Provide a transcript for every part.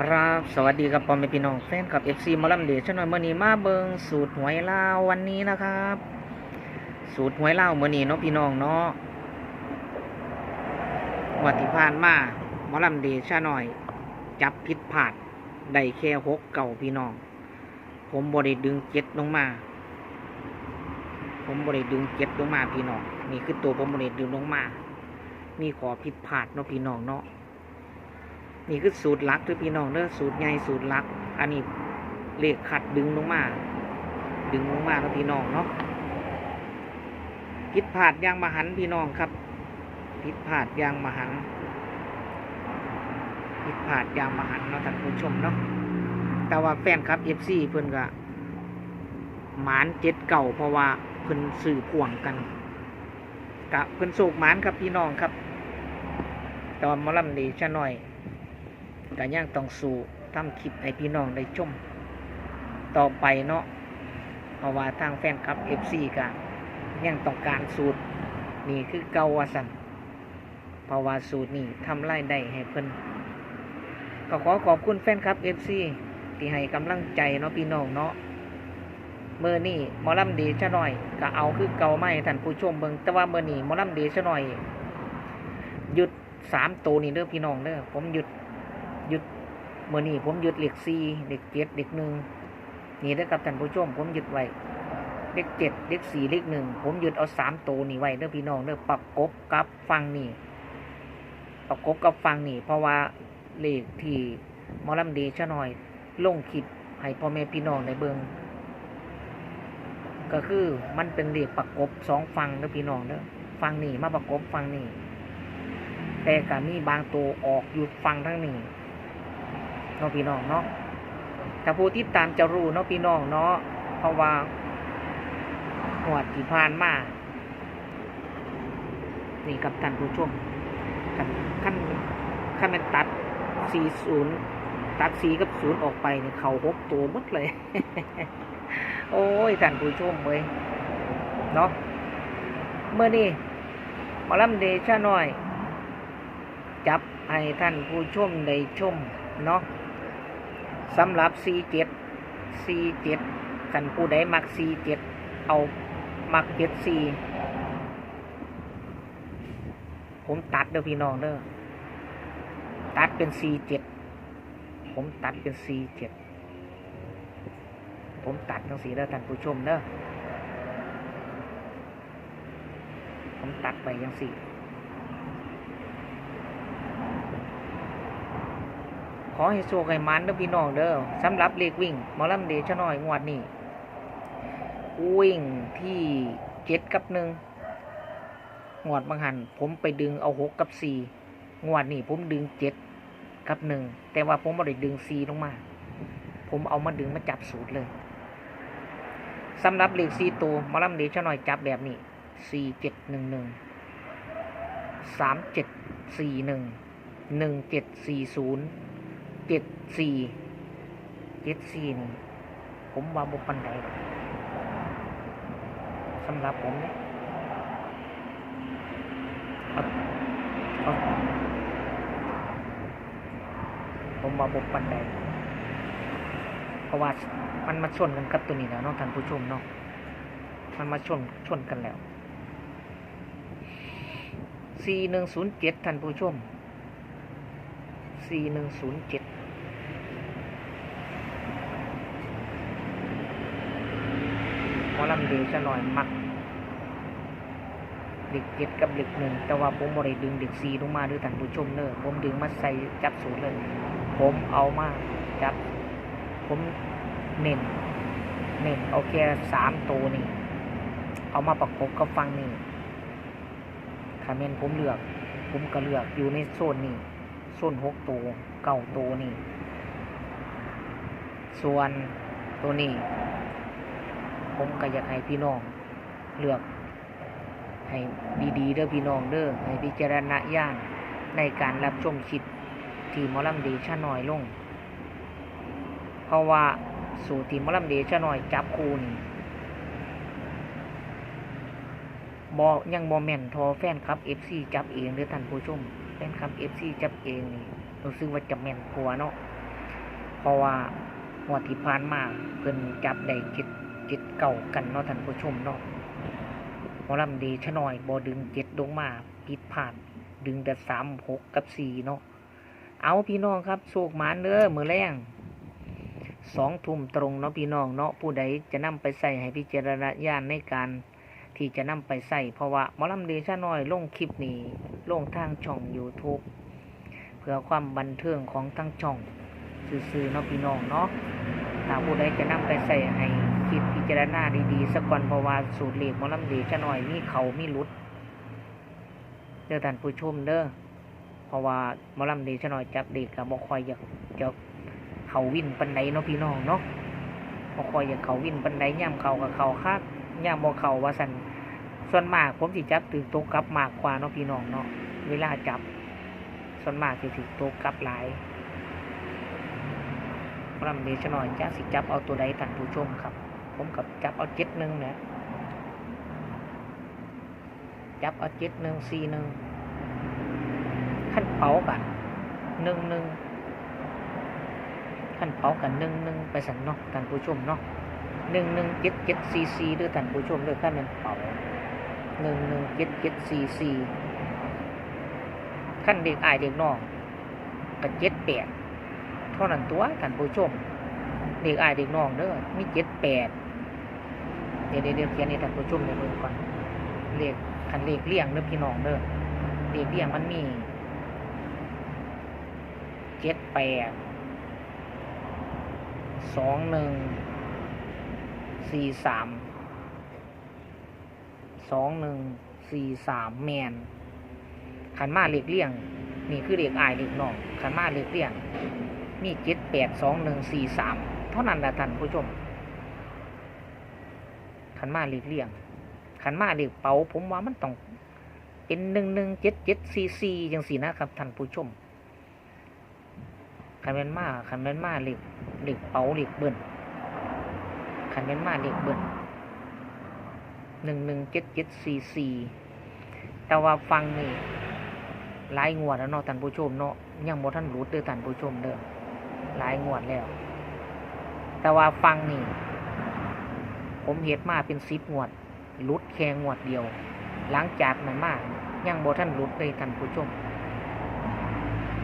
ครับ สวัสดีครับพ่อแม่พี่น้องแฟนกับ FC หมอลำเดชช่วยหน่อยเมื่อนี้มาเบิงสูตรหวยลาววันนี้นะครับ สูตรหวยลาวเมื่อนี้เนาะพี่น้องเนาะวัที่ผ่านมามอลำเดชหน่อย จับผิดพลาดได้แค่หกเก่าพี่น้อง ผมบริดึงเจ็ดลงมา ผมบริดึงเจ็ดลงมาพี่น้องนี่คือตัวผมบริดึงลงมา มีขอผิดพลาดเนาะพี่น้องเนาะ นี่คือสูตรลักเด้อพี่น้องเด้อสูตรใหญ่สูตรลัก อันนี้เลขขัดดึงลงมา ดึงลงมาแล้วพี่น้องเนาะผิดพลาดยางมหันพี่น้องครับผิดพลาดยางมหันผิดพลาดยางมหันเนาะท่านผู้ชมเนาะแต่ว่าแฟนครับเอฟซีเพิ่นก็หมานเจ็ดเก่าเพราะว่าเพิ่นสื่อพ่วงกันกะเพิ่นโศกหมานครับพี่น้องครับ ตอนมอลำดีชะหน่อย ก็ยังต้องสู้ทำคลิปให้พี่น้องได้ชมต่อไปเนาะเพราะว่าทางแฟนคลับ FC ก็ยังต้องการสูตร นี่คือเกาวาสันเพราะว่าสูตรนี่ทำรายได้ให้เพิ่นก็ขอขอบคุณแฟนคลับ FC ที่ให้กำลังใจเนาะพี่น้องเนาะเมื่อนี่มอลำดีชะหน่อยก็เอาคือเกาไม่ท่านผู้ชมเบิงแต่ว่าเมื่อนี่มอลำดีชะหน่อยหยุดสามตัวนี่เด้อพี่น้องเด้อผมหยุด เมื่อนี้ผมหยุดเหล็กสี่เด็กเจ็ดเด็กหนึ่งนี่เด้อครับท่านผู้ชมผมหยุดไว้เด็กเจ็ดเด็กสี่เด็กหนึ่งผมหยุดเอาสามตัวนี่ไว้เด้อพี่น้องเด้อประกบกับฟังนี่ประกบกับฟังนี่ เพราะว่าเลขที่มอลำดีชะหน่อยลงคลิปให้พ่อแม่พี่น้องในเบิงก็คือมันเป็นเลขประกบสองฟังเด้อพี่น้องเด้อฟังนี่มาประกบฟังนี่แต่ก็มีบางตัวออกอยู่ฟังทั้งนี้ เนาะพี่น้องเนาะถ้าผู้ที่ตามจะรู้เนาะพี่น้องเนาะเพราะว่าหวดที่ผ่านมานี่กับท่านผู้ชมขั้นขั้นขั้นเป็นตัด40ตัดสีกับศูนย์ออกไปเนี่ยเขาหกตัวหมดเลย โอ้ยท่านผู้ชมเว้ยเนาะเมื่อนี้หมอลำเดชะน่อย จับให้ท่านผู้ชมได้ชมเนาะ สำหรับ C7 C7 ท่านผู้ใดมัก C7 เอามักเจ็ด C ผมตัดเด้อพี่น้องเด้อตัดเป็น C7 ผมตัดเป็น C7 ผมตัดทั้งสีเด้อท่านผู้ชมเด้อผมตัดไปยังสี่ อให้โชคให้มันเด้อพี่น้องเด้อสำหรับเลขวิ่งมอลำเดชน้อยงวดนี้วิ่งที่เจ็ดกับหนึ่งงวดบางหันผมไปดึงเอาหกกับสี่งวดนี้ผมดึงเจ็ดกับหนึ่งแต่ว่าผมไม่ได้ดึงสี่ลงมา ผมเอามาดึงมาจับสูตรเลยสำหรับเลขสี่ตัวมอลำเดชน้อยจับแบบนี้สี่เจ็ดหนึ่งหนึ่งสามเจ็ดสี่หนึ่งหนึ่งเจ็ดสี่ศูนย์ เจ็ดสี่เจ็ดสี่นี่ ผมว่าบุปันใดสำหรับผมเนี่ยเอาเอาผมว่าบุปันใดเพราะว่ามันมาชนกันกับตัวนี้แล้วเนาะท่านผู้ชมเนาะมันมาชนชนกันแล้วสี่หนึ่งศูนย์เจ็ดท่านผู้ชมสี่หนึ่งศูนย์เจ็ด หมอลำเดชะหน่อยมักเด็กเจ็ดกับเด็กหนึ่งแต่ว่าผมบ่ได้ดึงเด็กสี่ลงมาด้วยท่านผู้ชมเนอะผมดึงมาใส่จับสูตรเลย ผมเอามาจับ ผมเน้นเน้นเอาแค่สามตัวนี่ เอามาประกบกับฟังนี่คาเมนผมเลือก ผมก็เลือกอยู่ในโซนนี้ส่วนหกตัวเก้าตัวนี่ ส่วนตัวนี้ ผมก็อยากให้พี่น้องเลือกให้ดีๆเด้อพี่น้องเด้อให้พิจารณาญาณในการรับชมคลิปที่มอลำเดชะน้อยลง เพราะว่าสูตรที่มอลำเดชะน้อยจับคูนี่บอยังบอแม่นทอแฟนครับ FC จับเองเด้อท่านผู้ชมแฟนคลับเอฟซีจับเองนี่รู้สึกว่าจะแม่นกว่าเนาะเพราะว่างวที่ผ่านมาเพิ่นจับได้เจ็ด เจ็ดเก่ากันเนาะท่านผู้ชมเนาะหมอลำดีชะหน่อยบ่ดึงเจ็ดลงมาผิดพลาดดึงแต่สามหกกับสี่เนาะเอาพี่น้องครับโศกหมานเด้อมือแรงสองทุ่มตรงเนาะพี่น้องเนาะผู้ใดจะนำไปใส่ให้พิจารณญาณในการที่จะนำไปใส่เพราะว่าหมอลำเดชะน้อยลงคลิปนี้ลงทางช่อง YouTube เพื่อความบันเทิงของทั้งช่อง ซื่อๆเนาะพี่น้องเนาะถ้าผู้ใดจะนำไปใส่ให้ จารณาดีๆสักก่อนเพราะว่าสูตรเหลขหมอลำเดชะน้อยมีเขามีหลุดเด้อท่านผู้ชมเด้อเพราะว่ามอลำเดชะน้อยจับเด็กกับบ่คอยอยากจะเขาวิ่นปันไดเนาะพี่น้องเนาะบ่คอยอยากเขาวิ่นปันไดย่ำเขากับเขาคักย่ามบ่เขาว่าสันส่วนมากผมสิจับถือโต๊ะกลับมากกว่าเนาะพี่น้องเนาะเวลาจับ ส่วนมากสิถือโต๊ะกลับหลายรำเดชะหน่อยจ้าสิจับเอาตัวใดท่านผู้ชมครับ ผมกับจับเอาเจ็ดหนึ่งเนี่ยจับเอาเจ็ดหนึ่งสี่หนึ่งขั้นเผากันหนึ่งหนึ่งขั้นเผากันหนึ่งหนึ่งไปสันเนาะท่านผู้ชมเนาะหนึ่งหนึ่งเจ็ดเจ็ดซีซีด้วยท่านผู้ชมด้วยข้าเป็นเป่าหนึ่งหนึ่งเจ็ดเจ็ดซีซีขั้นเด็กอายเด็กน้องกับเจ็ดแปดเท่านั้นตัวท่านผู้ชมเด็กอายเด็กน้องเด้อมีเจ็ดแปด เดี๋ยวเดี๋ยวเขียนให้ท่านผู้ชมได้เบิ่งก่อนเลขคันเลขเลี่ยงเด้อพี่น้องเด้อเลขเลี่ยงมันมีเจ็ดแปดสองหนึ่งสี่สามสองหนึ่งสี่สามแมนขันมาเล็กเลี่ยง นี่คือเด็กอายเด็กน้องขันมาเล็กเลี่ยง มีเจ็ดแปดสองหนึ่งสี่สามเท่านั้นแหละท่านผู้ชม ขันมาเล็กเลี่ยงขันมาเล็กเป๋าผมว่ามันต้องเป็นหนึ่งหนึ่งเจ็ดเจ็ดสี่สี่จังสี่นะครับท่านผู้ชมขันเป็นมาขันเป็นมาเล็กเล็กเป๋าเล็กเบิ้ลขันเป็นมาเด็กเบิ้ลหนึ่งหนึ่งเจ็ดเจ็ดสี่สี่แต่ว่าฟังนี่หลายงวดแล้วเนาะท่านผู้ชมเนาะยังบ่ท่านรู้เด้อท่านผู้ชมเด้อหลายงวดแล้ว แต่ว่าฟังนี่ ผมเฮ็ดมาเป็นสิบงวดรุดแค่งวดเดียว หลังจากนั้นมายังบ่ท่านรุดเลยท่านผู้ชม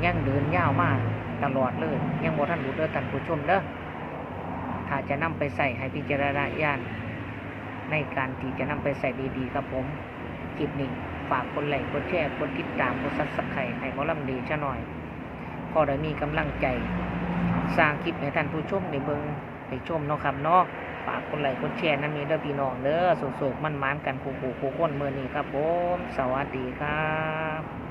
ยังเดินยาวมากตลอดเลยยังบ่ท่านรุดเด้อท่านผู้ชมเด้อถ้าจะนำไปใส่ให้พิจารณาญาณในการที่จะนำไปใส่ดีๆครับผมคลิปนี้ฝากคนไลค์กดแชร์กดติดตามกดซับสไครต์ให้หมอลำดีชะหน่อย พอได้มีกำลังใจ สร้างคลิปให้ท่านผู้ชมได้เบิ่งได้ชมเนาะครับเนาะ ฝากคนไลค์กดแชร์นั่นมีเด้อพี่น้องเด้อสุกๆมันๆกันคู่ๆคู่คนเมื่อนี้ครับผม สวัสดีครับ